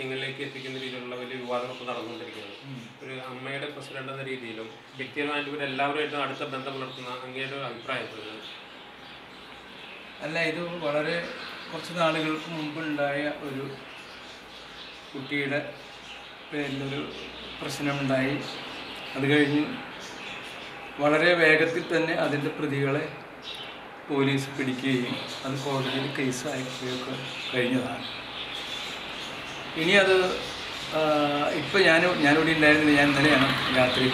ലക്ഷ്യങ്ങളിലേക്ക് എത്തിക്കുന്ന രീതിയിലുള്ള വലിയ വിവാദങ്ങളൊക്കെ നടന്നുകൊണ്ടിരിക്കുന്നത്. ഒരു അമ്മയുടെ പ്രസിഡന്റ് എന്ന രീതിയിലും വ്യക്തിപരമായിട്ട് ഇവർ എല്ലാവരുമായിട്ടും അടുത്ത ബന്ധം പുലർത്തുന്ന അങ്ങയുടെ ഒരു അഭിപ്രായപ്പെടുന്നത് അല്ല ഇത് വളരെ കുറച്ച് നാളുകൾക്ക് മുമ്പുണ്ടായ ഒരു കുട്ടിയുടെ പേരിലൊരു പ്രശ്നമുണ്ടായി. അത് കഴിഞ്ഞ് വളരെ വേഗത്തിൽ തന്നെ അതിന്റെ പ്രതികളെ പോലീസ് പിടിക്കുകയും അത് കോടതിയിൽ കേസ് അയക്കുകയൊക്കെ കഴിഞ്ഞതാണ്. ഇനി അത് ഇപ്പം ഞാൻ ഞാനിവിടെ ഉണ്ടായിരുന്നില്ല ഞാൻ ഇന്നലെയാണ് രാത്രി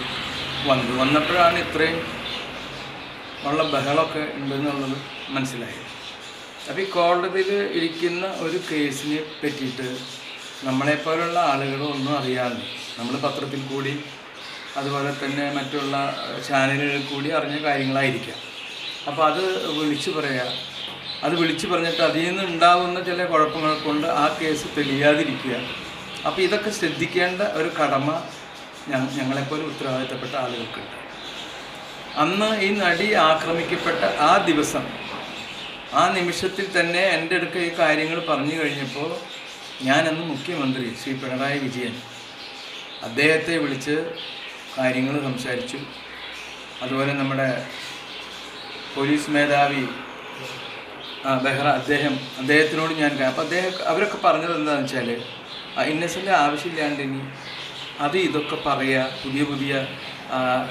വന്നത്. വന്നപ്പോഴാണ് ഇത്രയും ഉള്ള ബഹളമൊക്കെ ഉണ്ടെന്നുള്ളത് മനസ്സിലായത്. അപ്പോൾ ഈ കോടതിയിൽ ഇരിക്കുന്ന ഒരു കേസിനെ പറ്റിയിട്ട് നമ്മളെപ്പോലുള്ള ആളുകളൊന്നും അറിയാതെ നമ്മൾ പത്രത്തിൽ കൂടി അതുപോലെ തന്നെ മറ്റുള്ള ചാനലുകളിൽ കൂടി അറിഞ്ഞ കാര്യങ്ങളായിരിക്കാം. അപ്പോൾ അത് വിളിച്ചു പറയാം അത് വിളിച്ചു പറഞ്ഞിട്ട് അതിൽ നിന്ന് ഉണ്ടാകുന്ന ചില കുഴപ്പങ്ങൾ കൊണ്ട് ആ കേസ് തെളിയാതിരിക്കുക. അപ്പോൾ ഇതൊക്കെ ശ്രദ്ധിക്കേണ്ട ഒരു കടമ ഞങ്ങളെപ്പോലെ ഉത്തരവാദിത്തപ്പെട്ട ആളുകൾക്കുണ്ട് അന്ന് ഈ നടി ആക്രമിക്കപ്പെട്ട ആ ദിവസം ആ നിമിഷത്തിൽ തന്നെ എന്റെ അടുക്ക ഈ കാര്യങ്ങൾ പറഞ്ഞു കഴിഞ്ഞപ്പോൾ ഞാനന്ന് മുഖ്യമന്ത്രി ശ്രീ പിണറായി വിജയൻ അദ്ദേഹത്തെ വിളിച്ച് കാര്യങ്ങൾ സംസാരിച്ചു. അതുപോലെ നമ്മുടെ പോലീസ് മേധാവി ബെഹ്റ അദ്ദേഹം അദ്ദേഹത്തിനോട് ഞാൻ അപ്പോൾ അദ്ദേഹം അവരൊക്കെ പറഞ്ഞത് എന്താണെന്ന് വെച്ചാൽ ഇന്നസെന്റ് ആവശ്യമില്ലാണ്ട് ഇനി അത് ഇതൊക്കെ പറയുക പുതിയ പുതിയ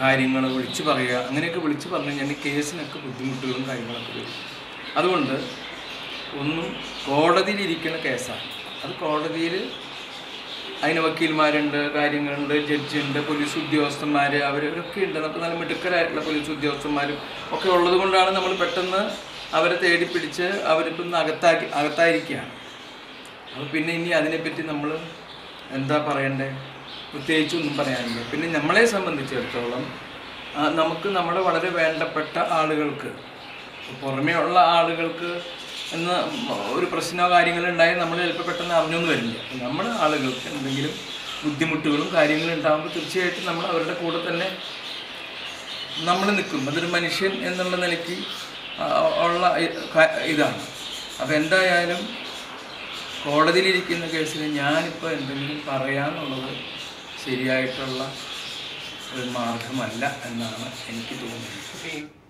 കാര്യങ്ങൾ വിളിച്ചു പറയുക അങ്ങനെയൊക്കെ വിളിച്ചു പറഞ്ഞു കഴിഞ്ഞാൽ കേസിനൊക്കെ ബുദ്ധിമുട്ടുകളും കാര്യങ്ങളൊക്കെ വരും. അതുകൊണ്ട് ഒന്നും കോടതിയിലിരിക്കുന്ന കേസാണ് അത് കോടതിയിൽ അതിന് വക്കീൽമാരുണ്ട് കാര്യങ്ങളുണ്ട് ജഡ്ജുണ്ട് പോലീസ് ഉദ്യോഗസ്ഥന്മാർ അവരൊക്കെ ഉണ്ട്. നമുക്ക് നല്ല മിടുക്കരായിട്ടുള്ള പോലീസ് ഉദ്യോഗസ്ഥന്മാരും ഒക്കെ ഉള്ളത് കൊണ്ടാണ് നമ്മൾ പെട്ടെന്ന് അവരെ തേടി പിടിച്ച് അവരിപ്പം അകത്താക്കി അകത്തായിരിക്കുകയാണ്. അപ്പോൾ പിന്നെ ഇനി അതിനെപ്പറ്റി നമ്മൾ എന്താ പറയണ്ടേ? പ്രത്യേകിച്ചൊന്നും പറയാനില്ല. പിന്നെ നമ്മളെ സംബന്ധിച്ചിടത്തോളം നമുക്ക് നമ്മുടെ വളരെ വേണ്ടപ്പെട്ട ആളുകൾക്ക് പുറമേ ഉള്ള ആളുകൾക്ക് എന്ന് ഒരു പ്രശ്നമോ കാര്യങ്ങളോ ഉണ്ടായാൽ നമ്മൾ ചിലപ്പോൾ പെട്ടെന്ന് അറിഞ്ഞൊന്നും വരില്ല. നമ്മുടെ ആളുകൾക്ക് എന്തെങ്കിലും ബുദ്ധിമുട്ടുകളും കാര്യങ്ങളും ഉണ്ടാകുമ്പോൾ തീർച്ചയായിട്ടും നമ്മൾ അവരുടെ കൂടെ തന്നെ നമ്മൾ നിൽക്കും. അതൊരു മനുഷ്യൻ എന്നുള്ള നിലയ്ക്ക് ഉള്ള ഇതാണ്. അപ്പോൾ എന്തായാലും കോടതിയിലിരിക്കുന്ന കേസിൽ ഞാനിപ്പോൾ എന്തെങ്കിലും പറയാമെന്നുള്ളത് ശരിയായിട്ടുള്ള ഒരു മാർഗമല്ല എന്നാണ് എനിക്ക് തോന്നുന്നത്.